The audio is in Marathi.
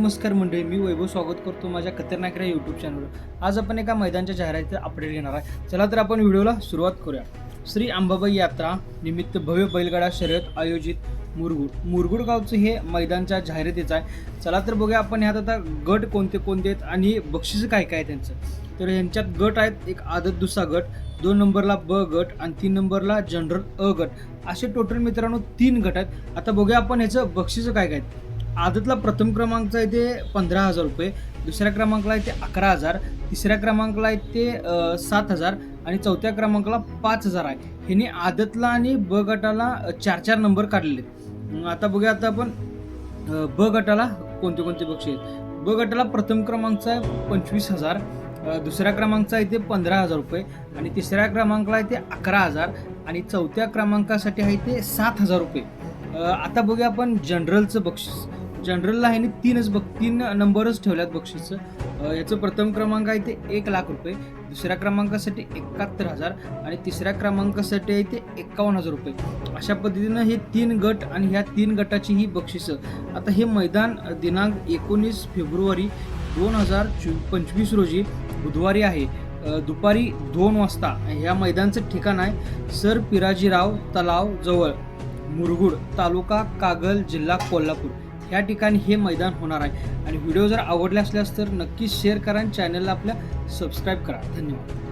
नमस्कार मंडळी मी वैभव स्वागत करतो माझ्या खतरनाक या यूट्यूब चॅनलवर आज आपण एका मैदानच्या जाहिरातीचं अपडेट घेणार आहे. चला तर आपण व्हिडिओला सुरुवात करूया. श्री अंबाबाई यात्रा निमित्त भव्य बैलगाडा शर्यत आयोजित मुरगुड. मुरगुड गावचं हे मैदानच्या जाहिरातीचं आहे. चला तर बघूया आपण ह्यात आता गट कोणते कोणते आहेत आणि बक्षीस काय काय त्यांचं. तर ह्यांच्यात गट आहेत एक आदत दुसरा गट दोन नंबरला ब गट आणि तीन नंबरला जनरल अ गट. असे टोटल मित्रांनो तीन गट आहेत. आता बघूया आपण ह्याचं बक्षीस काय काय आहेत आदतला प्रथम क्रमांकचा आहे ते पंधरा हजार रुपये. दुसऱ्या क्रमांकाला आहे ते अकरा हजार. तिसऱ्या क्रमांकाला आहे ते सात हजार. आणि चौथ्या क्रमांकाला पाच हजार आहे. ह्यांनी आदतला आणि ब गटाला चार चार नंबर काढलेले आता बघूया आता आपण ब गटाला कोणते कोणते बक्षीस आहेत. ब गटाला प्रथम क्रमांकचा आहे पंचवीस हजार. दुसऱ्या क्रमांकचा आहे ते पंधरा हजार रुपये. आणि तिसऱ्या क्रमांकाला आहे ते अकरा हजार. आणि चौथ्या क्रमांकासाठी आहे ते सात हजार रुपये. आता बघूया आपण जनरलचं बक्षीस. जनरलला ह्याने तीनच बघ तीन नंबरच ठेवल्यात बक्षीसचं याचं प्रथम क्रमांक आहे ते एक लाख रुपये दुसऱ्या क्रमांकासाठी एकाहत्तर हजार आणि तिसऱ्या क्रमांकासाठी आहे ते एकावन्न हजार रुपये. अशा पद्धतीनं हे तीन गट आणि ह्या तीन गटाची ही बक्षिसं. आता हे मैदान दिनांक एकोणीस फेब्रुवारी दोन हजार चो पंचवीस रोजी बुधवारी आहे. दुपारी दोन वाजता ह्या मैदानचं ठिकाण आहे सर पिराजीराव तलाव जवळ मुरगुड तालुका कागल जिल्हा कोल्हापूर. या ठिकाणी हे मैदान होणार आहे. आणि व्हिडिओ जर आवडले असल्यास तर नक्कीच शेअर करा आणि चॅनलला आपल्या सबस्क्राईब करा. धन्यवाद.